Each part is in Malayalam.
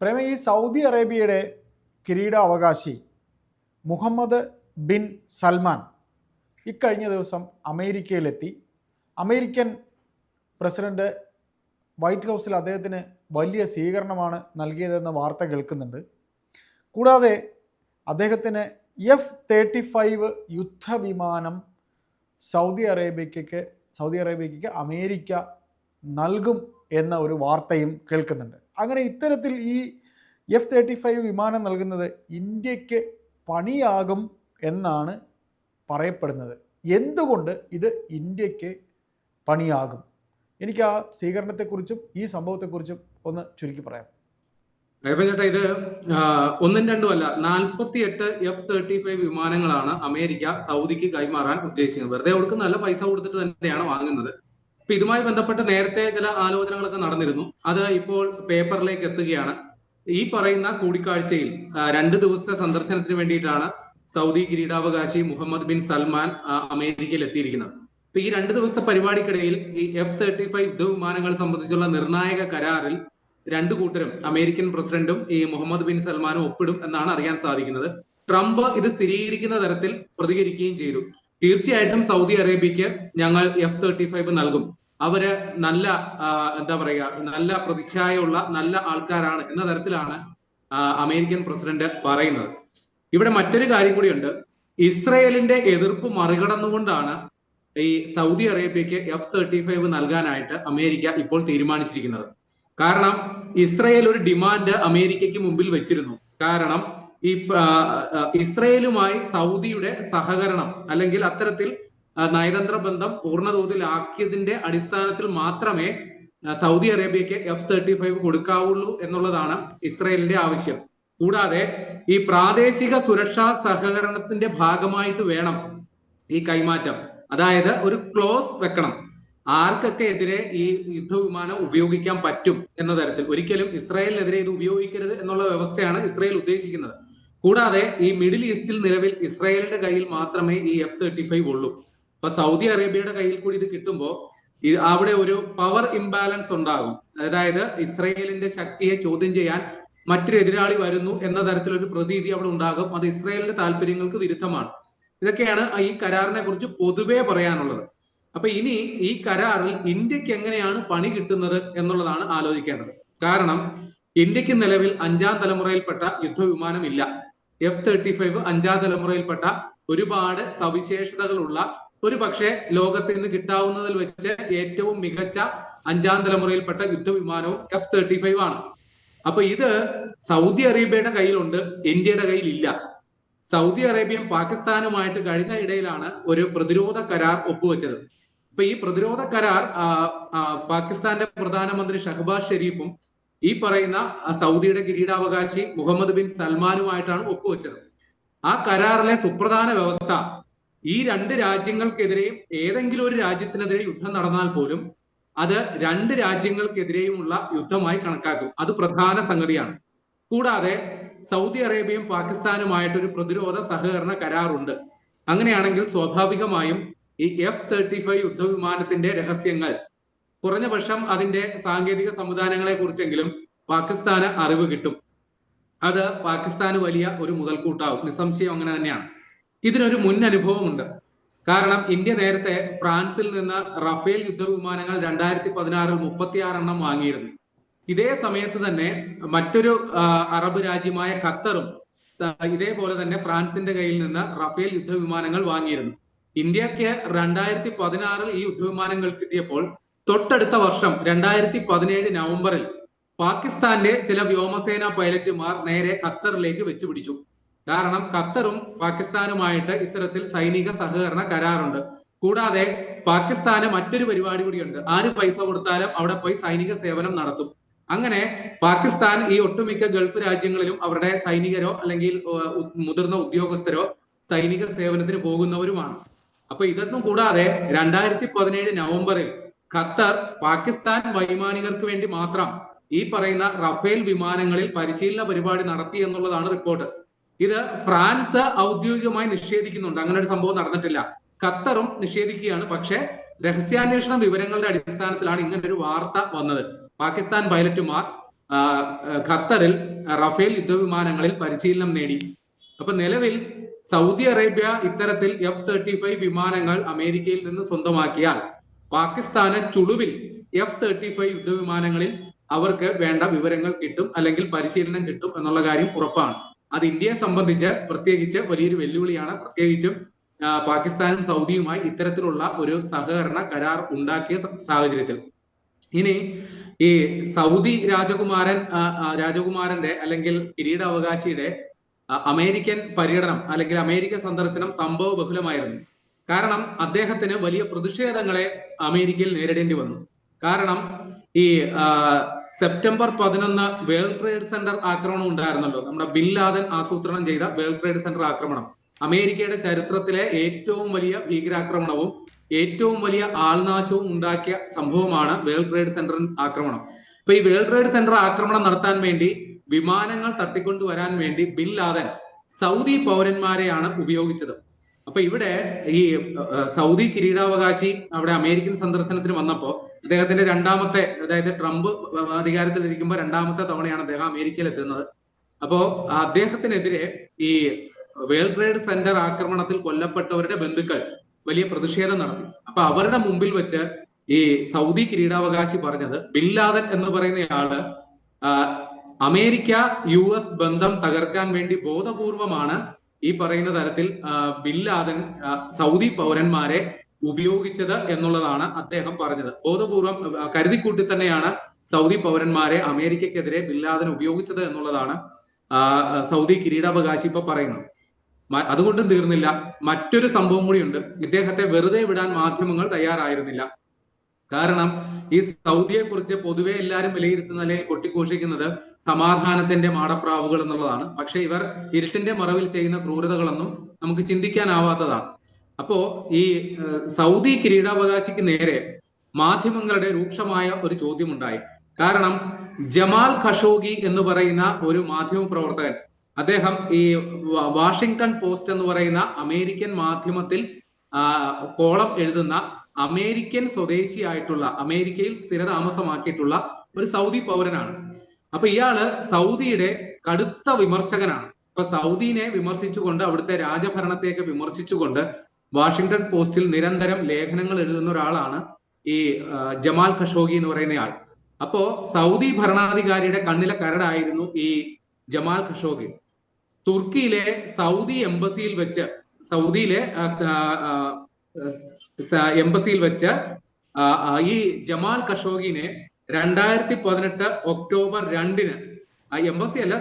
പ്രേമ ഈ സൗദി അറേബ്യയുടെ കിരീടാവകാശി മുഹമ്മദ് ബിൻ സൽമാൻ ഇക്കഴിഞ്ഞ ദിവസം അമേരിക്കയിലെത്തി. അമേരിക്കൻ പ്രസിഡന്റ് വൈറ്റ് ഹൗസിൽ അദ്ദേഹത്തിന് വലിയ സ്വീകരണമാണ് നൽകിയതെന്ന വാർത്ത കേൾക്കുന്നുണ്ട്. കൂടാതെ അദ്ദേഹത്തിന് എഫ് തേർട്ടി ഫൈവ് യുദ്ധവിമാനം സൗദി അറേബ്യയ്ക്ക് സൗദി അറേബ്യയ്ക്ക് അമേരിക്ക നൽകും എന്ന ഒരു വാർത്തയും കേൾക്കുന്നുണ്ട്. അങ്ങനെ ഇത്തരത്തിൽ ഈ എഫ് തേർട്ടി ഫൈവ് വിമാനം നൽകുന്നത് ഇന്ത്യയ്ക്ക് പണിയാകും എന്നാണ് പറയപ്പെടുന്നത്. എന്തുകൊണ്ട് ഇത് ഇന്ത്യയ്ക്ക് പണിയാകും? എനിക്ക് ആ സ്വീകരണത്തെക്കുറിച്ചും ഈ സംഭവത്തെക്കുറിച്ചും ഒന്ന് ചുരുക്കി പറയാം. ചേട്ടാ ഇത് ഒന്നും രണ്ടും അല്ല. നാൽപ്പത്തി എട്ട് എഫ് തേർട്ടി ഫൈവ് വിമാനങ്ങളാണ് അമേരിക്ക സൗദിക്ക് കൈമാറാൻ ഉദ്ദേശിക്കുന്നത്. വെറുതെ നല്ല പൈസ കൊടുത്തിട്ട് തന്നെയാണ് വാങ്ങുന്നത്. അപ്പൊ ഇതുമായി ബന്ധപ്പെട്ട് നേരത്തെ ചില ആലോചനകളൊക്കെ നടന്നിരുന്നു. അത് ഇപ്പോൾ പേപ്പറിലേക്ക് എത്തുകയാണ്. ഈ പറയുന്ന കൂടിക്കാഴ്ചയിൽ രണ്ട് ദിവസത്തെ സന്ദർശനത്തിന് വേണ്ടിയിട്ടാണ് സൗദി കിരീടാവകാശി മുഹമ്മദ് ബിൻ സൽമാൻ അമേരിക്കയിൽ എത്തിയിരിക്കുന്നത്. അപ്പൊ ഈ രണ്ട് ദിവസത്തെ പരിപാടിക്കിടയിൽ ഈ എഫ് തേർട്ടി ഫൈവ് യുദ്ധവിമാനങ്ങൾ സംബന്ധിച്ചുള്ള നിർണായക കരാറിൽ രണ്ടു കൂട്ടരും അമേരിക്കൻ പ്രസിഡന്റും ഈ മുഹമ്മദ് ബിൻ സൽമാനും ഒപ്പിടും എന്നാണ് അറിയാൻ സാധിക്കുന്നത്. ട്രംപ് ഇത് സ്ഥിരീകരിക്കുന്ന തരത്തിൽ പ്രതികരിക്കുകയും ചെയ്തു. തീർച്ചയായിട്ടും സൗദി അറേബ്യക്ക് ഞങ്ങൾ എഫ് തേർട്ടി ഫൈവ് നൽകും. അവർ നല്ല എന്താ പറയുക നല്ല പ്രതിച്ഛായുള്ള നല്ല ആൾക്കാരാണ് എന്ന തരത്തിലാണ് അമേരിക്കൻ പ്രസിഡന്റ് പറയുന്നത്. ഇവിടെ മറ്റൊരു കാര്യം കൂടിയുണ്ട്. ഇസ്രയേലിന്റെ എതിർപ്പ് മറികടന്നുകൊണ്ടാണ് ഈ സൗദി അറേബ്യക്ക് എഫ് തേർട്ടി ഫൈവ് നൽകാനായിട്ട് അമേരിക്ക ഇപ്പോൾ തീരുമാനിച്ചിരിക്കുന്നത്. കാരണം ഇസ്രയേൽ ഒരു ഡിമാൻഡ് അമേരിക്കയ്ക്ക് മുമ്പിൽ വെച്ചിരുന്നു. കാരണം ഈ ഇസ്രയേലുമായി സൗദിയുടെ സഹകരണം അല്ലെങ്കിൽ അത്തരത്തിൽ നയതന്ത്ര ബന്ധം പൂർണതോതിലാക്കിയതിന്റെ അടിസ്ഥാനത്തിൽ മാത്രമേ സൗദി അറേബ്യക്ക് എഫ് തേർട്ടി ഫൈവ് കൊടുക്കാവുള്ളൂ എന്നുള്ളതാണ് ഇസ്രയേലിന്റെ ആവശ്യം. കൂടാതെ ഈ പ്രാദേശിക സുരക്ഷാ സഹകരണത്തിന്റെ ഭാഗമായിട്ട് വേണം ഈ കൈമാറ്റം. അതായത് ഒരു ക്ലോസ് വെക്കണം. ആർക്കൊക്കെ എതിരെ ഈ യുദ്ധവിമാനം ഉപയോഗിക്കാൻ പറ്റും എന്ന തരത്തിൽ. ഒരിക്കലും ഇസ്രായേലിനെതിരെ ഇത് ഉപയോഗിക്കരുത് എന്നുള്ള വ്യവസ്ഥയാണ് ഇസ്രായേൽ ഉദ്ദേശിക്കുന്നത്. കൂടാതെ ഈ മിഡിൽ ഈസ്റ്റിൽ നിലവിൽ ഇസ്രായേലിന്റെ കയ്യിൽ മാത്രമേ ഈ എഫ് തേർട്ടി ഫൈവ് ഉള്ളൂ. അപ്പൊ സൗദി അറേബ്യയുടെ കയ്യിൽ കൂടി ഇത് കിട്ടുമ്പോൾ അവിടെ ഒരു പവർ ഇംബാലൻസ് ഉണ്ടാകും. അതായത് ഇസ്രയേലിന്റെ ശക്തിയെ ചോദ്യം ചെയ്യാൻ മറ്റൊരു എതിരാളി വരുന്നു എന്ന തരത്തിലൊരു പ്രതീതി അവിടെ ഉണ്ടാകും. അത് ഇസ്രയേലിന്റെ താല്പര്യങ്ങൾക്ക് വിരുദ്ധമാണ്. ഇതൊക്കെയാണ് ഈ കരാറിനെ കുറിച്ച് പൊതുവെ പറയാനുള്ളത്. അപ്പൊ ഇനി ഈ കരാറിൽ ഇന്ത്യയ്ക്ക് എങ്ങനെയാണ് പണി കിട്ടുന്നത് എന്നുള്ളതാണ് ആലോചിക്കേണ്ടത്. കാരണം ഇന്ത്യയ്ക്ക് നിലവിൽ അഞ്ചാം തലമുറയിൽപ്പെട്ട യുദ്ധവിമാനം ഇല്ല. എഫ് തേർട്ടി ഫൈവ് അഞ്ചാം തലമുറയിൽപ്പെട്ട ഒരുപാട് സവിശേഷതകളുള്ള ഒരു പക്ഷേ ലോകത്ത് ഇന്ന് കിട്ടാവുന്നതിൽ വെച്ച് ഏറ്റവും മികച്ച അഞ്ചാം തലമുറയിൽപ്പെട്ട യുദ്ധവിമാനവും എഫ് തേർട്ടി ഫൈവ് ആണ്. അപ്പൊ ഇത് സൗദി അറേബ്യയുടെ കയ്യിലുണ്ട് ഇന്ത്യയുടെ കയ്യിൽ ഇല്ല സൗദി അറേബ്യയും പാകിസ്ഥാനുമായിട്ട് കഴിഞ്ഞ ഇടയിലാണ് ഒരു പ്രതിരോധ കരാർ ഒപ്പുവെച്ചത്. അപ്പൊ ഈ പ്രതിരോധ കരാർ പാകിസ്ഥാന്റെ പ്രധാനമന്ത്രി ഷഹബാസ് ഷെരീഫും ഈ പറയുന്ന സൗദിയുടെ കിരീടാവകാശി മുഹമ്മദ് ബിൻ സൽമാനുമായിട്ടാണ് ഒപ്പുവെച്ചത്. ആ കരാറിലെ സുപ്രധാന വ്യവസ്ഥ ഈ രണ്ട് രാജ്യങ്ങൾക്കെതിരെയും ഏതെങ്കിലും ഒരു രാജ്യത്തിനെതിരെ യുദ്ധം നടന്നാൽ പോലും അത് രണ്ട് രാജ്യങ്ങൾക്കെതിരെയുമുള്ള യുദ്ധമായി കണക്കാക്കും. അത് പ്രധാന സംഗതിയാണ്. കൂടാതെ സൗദി അറേബ്യയും പാകിസ്ഥാനുമായിട്ട് ഒരു പ്രതിരോധ സഹകരണ കരാറുണ്ട്. അങ്ങനെയാണെങ്കിൽ സ്വാഭാവികമായും ഈ എഫ് തേർട്ടി ഫൈവ് യുദ്ധവിമാനത്തിന്റെ രഹസ്യങ്ങൾ കുറഞ്ഞ പക്ഷം അതിന്റെ സാങ്കേതിക സംവിധാനങ്ങളെ കുറിച്ചെങ്കിലും പാകിസ്ഥാന് അറിവ് കിട്ടും. അത് പാകിസ്ഥാന് വലിയ ഒരു മുതൽക്കൂട്ടാവും. നിസ്സംശയം അങ്ങനെ തന്നെയാണ്. ഇതിനൊരു മുൻ അനുഭവമുണ്ട് കാരണം ഇന്ത്യ നേരത്തെ ഫ്രാൻസിൽ നിന്ന് റഫേൽ യുദ്ധവിമാനങ്ങൾ രണ്ടായിരത്തി പതിനാറിൽ മുപ്പത്തിയാറെണ്ണം വാങ്ങിയിരുന്നു. ഇതേ സമയത്ത് തന്നെ മറ്റൊരു അറബ് രാജ്യമായ ഖത്തറും ഇതേപോലെ തന്നെ ഫ്രാൻസിന്റെ കയ്യിൽ നിന്ന് റഫേൽ യുദ്ധവിമാനങ്ങൾ വാങ്ങിയിരുന്നു. ഇന്ത്യയ്ക്ക് രണ്ടായിരത്തി പതിനാറിൽ ഈ യുദ്ധവിമാനങ്ങൾ കിട്ടിയപ്പോൾ തൊട്ടടുത്ത വർഷം രണ്ടായിരത്തി പതിനേഴ് നവംബറിൽ പാകിസ്ഥാന്റെ ചില വ്യോമസേന പൈലറ്റുമാർ നേരെ ഖത്തറിലേക്ക് വെച്ചുപിടിച്ചു. കാരണം ഖത്തറും പാകിസ്ഥാനുമായിട്ട് ഇത്തരത്തിൽ സൈനിക സഹകരണ കരാറുണ്ട്. കൂടാതെ പാകിസ്ഥാന് മറ്റൊരു പരിപാടി കൂടിയുണ്ട്. ആര് പൈസ കൊടുത്താലും അവിടെ പോയി സൈനിക സേവനം നടത്തും. അങ്ങനെ പാകിസ്ഥാൻ ഈ ഒട്ടുമിക്ക ഗൾഫ് രാജ്യങ്ങളിലും അവരുടെ സൈനികരോ അല്ലെങ്കിൽ മുതിർന്ന ഉദ്യോഗസ്ഥരോ സൈനിക സേവനത്തിന് പോകുന്നവരുമാണ്. അപ്പൊ ഇതൊന്നും കൂടാതെ രണ്ടായിരത്തി പതിനേഴ് നവംബറിൽ ഖത്തർ പാകിസ്ഥാൻ വൈമാനികർക്ക് വേണ്ടി മാത്രം ഈ പറയുന്ന റഫേൽ വിമാനങ്ങളിൽ പരിശീലന പരിപാടി നടത്തി എന്നുള്ളതാണ് റിപ്പോർട്ട്. ഇത് ഫ്രാൻസ് ഔദ്യോഗികമായി നിഷേധിക്കുന്നുണ്ട്. അങ്ങനെ ഒരു സംഭവം നടന്നിട്ടില്ല. ഖത്തറും നിഷേധിക്കുകയാണ്. പക്ഷേ രഹസ്യാന്വേഷണ വിവരങ്ങളുടെ അടിസ്ഥാനത്തിലാണ് ഇങ്ങനെ ഒരു വാർത്ത വന്നത്. പാകിസ്ഥാൻ പൈലറ്റുമാർ ഖത്തറിൽ റഫേൽ യുദ്ധവിമാനങ്ങളിൽ പരിശീലനം നേടി. അപ്പൊ നിലവിൽ സൗദി അറേബ്യ ഇത്തരത്തിൽ എഫ് തേർട്ടി ഫൈവ് വിമാനങ്ങൾ അമേരിക്കയിൽ നിന്ന് സ്വന്തമാക്കിയാൽ പാകിസ്ഥാന് ചുളുവിൽ എഫ് തേർട്ടി ഫൈവ് യുദ്ധവിമാനങ്ങളിൽ അവർക്ക് വേണ്ട വിവരങ്ങൾ കിട്ടും അല്ലെങ്കിൽ പരിശീലനം കിട്ടും എന്നുള്ള കാര്യം ഉറപ്പാണ്. അത് ഇന്ത്യയെ സംബന്ധിച്ച് പ്രത്യേകിച്ച് വലിയൊരു വെല്ലുവിളിയാണ്. പ്രത്യേകിച്ചും പാകിസ്ഥാനും സൗദിയുമായി ഇത്തരത്തിലുള്ള ഒരു സഹകരണ കരാർ ഉണ്ടാക്കിയ സാഹചര്യത്തിൽ. ഇനി ഈ സൗദി രാജകുമാരൻ രാജകുമാരന്റെ അല്ലെങ്കിൽ കിരീടാവകാശിയുടെ അമേരിക്കൻ പര്യടനം അല്ലെങ്കിൽ അമേരിക്കൻ സന്ദർശനം സംഭവ ബഹുലമായിരുന്നു. കാരണം അദ്ദേഹത്തിന് വലിയ പ്രതിഷേധങ്ങളെ അമേരിക്കയിൽ നേരിടേണ്ടി വന്നു. കാരണം ഈ സെപ്റ്റംബർ പതിനൊന്ന് വേൾഡ് ട്രേഡ് സെന്റർ ആക്രമണം ഉണ്ടായിരുന്നല്ലോ. നമ്മുടെ ബിൻ ലാദൻ ആസൂത്രണം ചെയ്ത വേൾഡ് ട്രേഡ് സെന്റർ ആക്രമണം. അമേരിക്കയുടെ ചരിത്രത്തിലെ ഏറ്റവും വലിയ ഭീകരാക്രമണവും ഏറ്റവും വലിയ ആൾനാശവും ഉണ്ടാക്കിയ സംഭവമാണ് വേൾഡ് ട്രേഡ് സെന്റർ ആക്രമണം. അപ്പൊ ഈ വേൾഡ് ട്രേഡ് സെന്റർ ആക്രമണം നടത്താൻ വേണ്ടി വിമാനങ്ങൾ തട്ടിക്കൊണ്ടുവരാൻ വേണ്ടി ബിൻ ലാദൻ സൗദി പൗരന്മാരെയാണ് ഉപയോഗിച്ചത്. അപ്പൊ ഇവിടെ ഈ സൗദി കിരീടാവകാശി അവിടെ അമേരിക്കൻ സന്ദർശനത്തിന് വന്നപ്പോ അദ്ദേഹത്തിന്റെ രണ്ടാമത്തെ അതായത് ട്രംപ് അധികാരത്തിൽ ഇരിക്കുമ്പോൾ രണ്ടാമത്തെ തവണയാണ് അദ്ദേഹം അമേരിക്കയിൽ എത്തുന്നത്. അപ്പോ അദ്ദേഹത്തിനെതിരെ ഈ വേൾഡ് ട്രേഡ് സെന്റർ ആക്രമണത്തിൽ കൊല്ലപ്പെട്ടവരുടെ ബന്ധുക്കൾ വലിയ പ്രതിഷേധം നടത്തി. അപ്പൊ അവരുടെ മുമ്പിൽ വെച്ച് ഈ സൗദി കിരീടാവകാശി പറഞ്ഞത് ബില്ലാദൻ എന്ന് പറയുന്നയാൾ അമേരിക്ക യു എസ് ബന്ധം തകർക്കാൻ വേണ്ടി ബോധപൂർവമാണ് ഈ പറയുന്ന തരത്തിൽ ബില്ലാദൻ സൗദി പൗരന്മാരെ ഉപയോഗിച്ചത് എന്നുള്ളതാണ് അദ്ദേഹം പറഞ്ഞത്. ബോധപൂർവം കരുതിക്കൂട്ടി തന്നെയാണ് സൗദി പൗരന്മാരെ അമേരിക്കക്കെതിരെ ബിൻ ലാദൻ ഉപയോഗിച്ചത് എന്നുള്ളതാണ് സൗദി കിരീടാവകാശി ഇപ്പൊ പറയുന്നത്. അതുകൊണ്ടും തീർന്നില്ല. മറ്റൊരു സംഭവം കൂടിയുണ്ട്. ഇദ്ദേഹത്തെ വെറുതെ വിടാൻ മാധ്യമങ്ങൾ തയ്യാറായിരുന്നില്ല. കാരണം ഈ സൗദിയെ കുറിച്ച് പൊതുവെ എല്ലാവരും വിലയിരുത്തുന്ന അല്ലെങ്കിൽ കൊട്ടിഘോഷിക്കുന്നത് സമാധാനത്തിന്റെ മാടപ്രാവുകൾ എന്നുള്ളതാണ്. പക്ഷെ ഇവർ ഇരുട്ടിന്റെ മറവിൽ ചെയ്യുന്ന ക്രൂരതകളൊന്നും നമുക്ക് ചിന്തിക്കാനാവാത്തതാണ്. അപ്പോ ഈ സൗദി കിരീടാവകാശിക്ക് നേരെ മാധ്യമങ്ങളുടെ രൂക്ഷമായ ഒരു ചോദ്യമുണ്ടായി. കാരണം ജമാൽ ഖഷോഗി എന്ന് പറയുന്ന ഒരു മാധ്യമ പ്രവർത്തകൻ അദ്ദേഹം ഈ വാഷിങ്ടൺ പോസ്റ്റ് എന്ന് പറയുന്ന അമേരിക്കൻ മാധ്യമത്തിൽ കോളം എഴുതുന്ന അമേരിക്കൻ സ്വദേശിയായിട്ടുള്ള അമേരിക്കയിൽ സ്ഥിരതാമസമാക്കിയിട്ടുള്ള ഒരു സൗദി പൗരനാണ്. അപ്പൊ ഇയാൾ സൗദിയുടെ കടുത്ത വിമർശകനാണ്. ഇപ്പൊ സൗദിനെ വിമർശിച്ചുകൊണ്ട് അവിടുത്തെ രാജഭരണത്തെയൊക്കെ വിമർശിച്ചുകൊണ്ട് വാഷിംഗ്ടൺ പോസ്റ്റിൽ നിരന്തരം ലേഖനങ്ങൾ എഴുതുന്ന ഒരാളാണ് ഈ ജമാൽ ഖഷോഗി എന്ന് പറയുന്നയാൾ അപ്പോ സൗദി ഭരണാധികാരിയുടെ കണ്ണിലെ കരടായിരുന്നു ഈ ജമാൽ ഖഷോഗി. തുർക്കിയിലെ സൗദി എംബസിയിൽ വെച്ച് സൗദിയിലെ എംബസിയിൽ വെച്ച് ഈ ജമാൽ കഷോഗിനെ രണ്ടായിരത്തി പതിനെട്ട് ഒക്ടോബർ രണ്ടിന് എംബസി അല്ല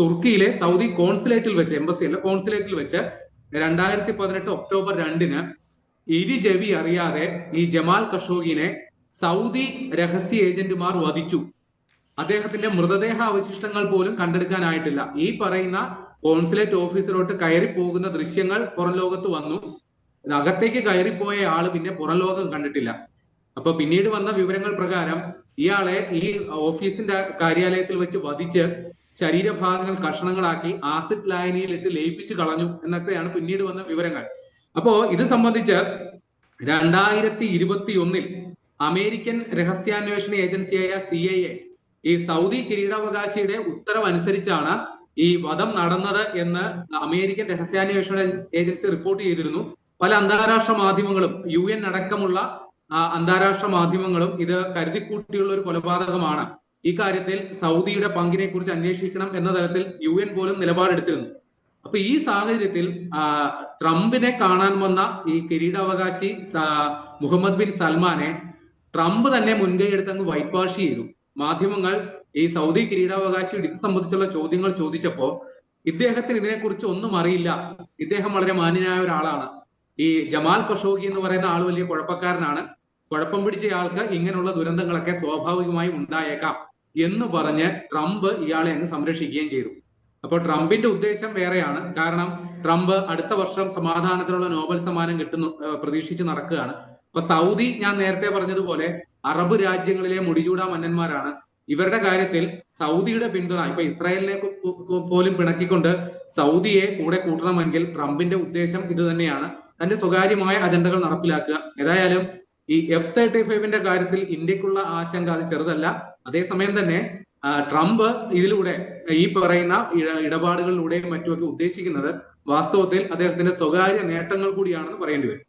തുർക്കിയിലെ സൗദി കോൺസുലേറ്റിൽ വെച്ച് എംബസി അല്ല കോൺസുലേറ്റിൽ വെച്ച് രണ്ടായിരത്തി പതിനെട്ട് ഒക്ടോബർ രണ്ടിന് ഇരു ചെവി അറിയാതെ ഈ ജമാൽ കഷോഗിനെ സൗദി രഹസ്യ ഏജന്റുമാർ വധിച്ചു. അദ്ദേഹത്തിന്റെ മൃതദേഹ അവശിഷ്ടങ്ങൾ പോലും കണ്ടെടുക്കാനായിട്ടില്ല. ഈ പറയുന്ന കോൺസുലേറ്റ് ഓഫീസിലോട്ട് കയറി പോകുന്ന ദൃശ്യങ്ങൾ പുറം ലോകത്ത് വന്നു. അകത്തേക്ക് കയറിപ്പോയ ആൾ പിന്നെ പുറലോകം കണ്ടിട്ടില്ല. അപ്പൊ പിന്നീട് വന്ന വിവരങ്ങൾ പ്രകാരം ഇയാളെ ഈ ഓഫീസിന്റെ കാര്യാലയത്തിൽ വെച്ച് വധിച്ച് ശരീരഭാഗങ്ങൾ കഷണങ്ങളാക്കി ആസിഡ് ലായനിയിൽ ഇട്ട് ലയിപ്പിച്ച് കളഞ്ഞു എന്നൊക്കെയാണ് പിന്നീട് വന്ന വിവരങ്ങൾ. അപ്പോ ഇത് സംബന്ധിച്ച് രണ്ടായിരത്തി ഇരുപത്തി ഒന്നിൽ അമേരിക്കൻ രഹസ്യാന്വേഷണ ഏജൻസിയായ സി ഐ എ ഈ സൗദി കിരീടാവകാശിയുടെ ഉത്തരവ് അനുസരിച്ചാണ് ഈ വധം നടന്നത് എന്ന് അമേരിക്കൻ രഹസ്യാന്വേഷണ ഏജൻസി റിപ്പോർട്ട് ചെയ്തിരുന്നു. പല അന്താരാഷ്ട്ര മാധ്യമങ്ങളും യു എൻ അടക്കമുള്ള അന്താരാഷ്ട്ര മാധ്യമങ്ങളും ഇത് കരുതിക്കൂട്ടിയുള്ള ഒരു കൊലപാതകമാണ്. ഈ കാര്യത്തിൽ സൗദിയുടെ പങ്കിനെ കുറിച്ച് അന്വേഷിക്കണം എന്ന തരത്തിൽ യു എൻ പോലും നിലപാടെടുത്തിരുന്നു. അപ്പൊ ഈ സാഹചര്യത്തിൽ ട്രംപിനെ കാണാൻ വന്ന ഈ കിരീടാവകാശി മുഹമ്മദ് ബിൻ സൽമാനെ ട്രംപ് തന്നെ മുൻകൈ എടുത്തങ്ങ് വൈറ്റ് വാഷ് ചെയ്തു. മാധ്യമങ്ങൾ ഈ സൗദി കിരീടാവകാശിയുടെ ഇത് സംബന്ധിച്ചുള്ള ചോദ്യങ്ങൾ ചോദിച്ചപ്പോ ഇദ്ദേഹത്തിന് ഇതിനെക്കുറിച്ച് ഒന്നും അറിയില്ല. ഇദ്ദേഹം വളരെ മാന്യനായ ഒരാളാണ്. ഈ ജമാൽ ഖഷോഗി എന്ന് പറയുന്ന ആൾ വലിയ കുഴപ്പക്കാരനാണ്. കുഴപ്പം പിടിച്ച ആൾക്ക് ഇങ്ങനെയുള്ള ദുരന്തങ്ങളൊക്കെ സ്വാഭാവികമായും ഉണ്ടായേക്കാം എന്ന് പറഞ്ഞ് ട്രംപ് ഇയാളെ അങ്ങ് സംരക്ഷിക്കുകയും ചെയ്തു. അപ്പോൾ ട്രംപിന്റെ ഉദ്ദേശം വേറെയാണ്. കാരണം ട്രംപ് അടുത്ത വർഷം സമാധാനത്തിനുള്ള നോബൽ സമ്മാനം കിട്ടുന്നു പ്രതീക്ഷിച്ച് നടക്കുകയാണ്. അപ്പൊ സൗദി ഞാൻ നേരത്തെ പറഞ്ഞതുപോലെ അറബ് രാജ്യങ്ങളിലെ മുടിചൂടാ മന്നന്മാരാണ്. ഇവരുടെ കാര്യത്തിൽ സൗദിയുടെ പിന്തുണ ഇപ്പൊ ഇസ്രായേലിനെ പോലും പിണക്കിക്കൊണ്ട് സൗദിയെ കൂടെ കൂട്ടണമെങ്കിൽ ട്രംപിന്റെ ഉദ്ദേശം ഇത് തന്നെയാണ്. തന്റെ സ്വകാര്യമായ അജണ്ടകൾ നടപ്പിലാക്കുക. ഏതായാലും ഈ എഫ് തേർട്ടി ഫൈവിന്റെ കാര്യത്തിൽ ഇന്ത്യക്കുള്ള ആശങ്ക അത് ചെറുതല്ല. അതേസമയം തന്നെ ട്രംപ് ഇതിലൂടെ ഈ പറയുന്ന ഇട- ഇടപാടുകളിലൂടെയും മറ്റുമൊക്കെ ഉദ്ദേശിക്കുന്നത് വാസ്തവത്തിൽ അദ്ദേഹത്തിന്റെ സ്വകാര്യ നേട്ടങ്ങൾ കൂടിയാണെന്ന് പറയേണ്ടി വരും.